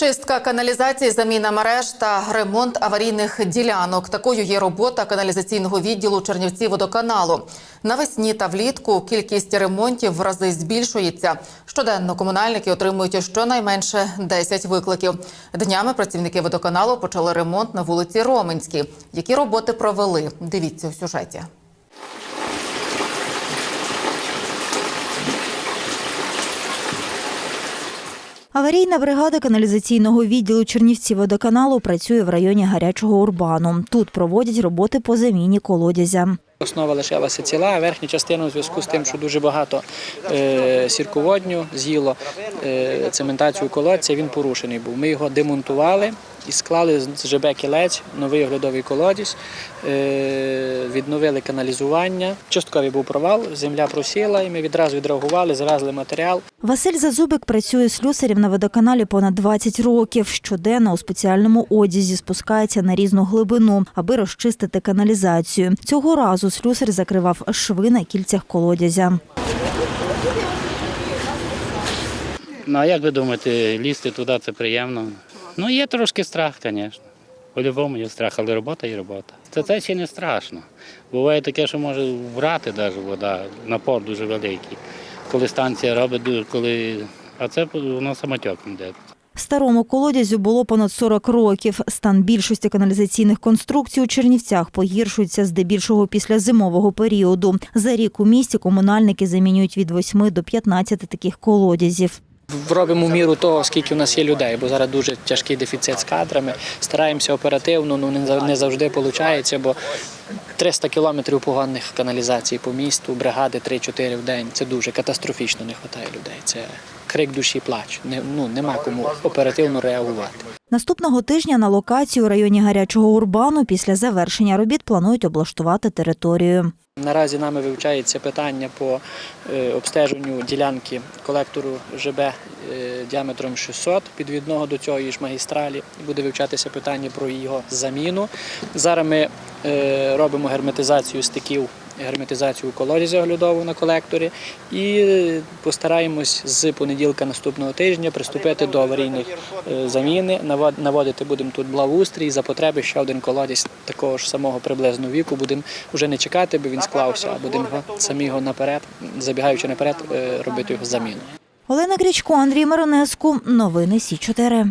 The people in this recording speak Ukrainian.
Чистка каналізації, заміна мереж та ремонт аварійних ділянок. Такою є робота каналізаційного відділу Чернівці водоканалу. Навесні та влітку кількість ремонтів в рази збільшується. Щоденно комунальники отримують щонайменше 10 викликів. Днями працівники водоканалу почали ремонт на вулиці Роменській. Які роботи провели? Дивіться у сюжеті. Аварійна бригада каналізаційного відділу Чернівці водоканалу працює в районі гарячого урбану. Тут проводять роботи по заміні колодязя. Основа лишилася ціла, а верхня частина у зв'язку з тим, що дуже багато е, сірководню з'їло е, цементацію колодця, він порушений був. Ми його демонтували і склали з ЖБ кілець, новий оглядовий колодязь, е, відновили каналізування. Частковий був провал, земля просіла, і ми відразу відреагували, завезли матеріал. Василь Зазубик працює слюсарем на водоканалі понад 20 років. Щоденно у спеціальному одязі спускається на різну глибину, аби розчистити каналізацію. Цього разу слюсар закривав шви на кільцях колодязя. Ну а як ви думаєте, лізти туди це приємно? Ну є трошки страх, звісно. По-любому є страх, але робота є робота. Це, це ще не страшно. Буває таке, що може врати навіть вода, напор дуже великий. Коли станція робить, коли. А це воно самотьоком йде. Старому колодязю було понад 40 років. Стан більшості каналізаційних конструкцій у Чернівцях погіршується здебільшого після зимового періоду. За рік у місті комунальники замінюють від 8 до 15 таких колодязів. Робимо міру того, скільки у нас є людей, бо зараз дуже тяжкий дефіцит з кадрами. Стараємося оперативно, ну не зав- не завжди виходить, бо 300 кілометрів поганих каналізацій по місту, бригади 3-4 в день. Це дуже катастрофічно не вистачає людей. Це крик душі плач. Не, ну, нема кому оперативно реагувати. Наступного тижня на локацію у районі гарячого урбану після завершення робіт планують облаштувати територію. Наразі нами вивчається питання по е, обстеженню ділянки колектору ЖБ е, діаметром 600 підвідного до цієї ж магістралі. Буде вивчатися питання про його заміну. Зараз ми е, робимо герметизацію стиків, герметизацію колодязя оглядову на колекторі і е, постараємось з понеділка наступного тижня приступити до аварійних е, заміни. Навод- Наводити будемо тут благоустрій. За потреби ще один колодязь такого ж самого приблизно віку. Будемо вже не чекати, бо він склався, а будемо самі його наперед, забігаючи наперед, е, робити його заміну. Олена Крічко, Андрій Миронеску. Новини Сі 4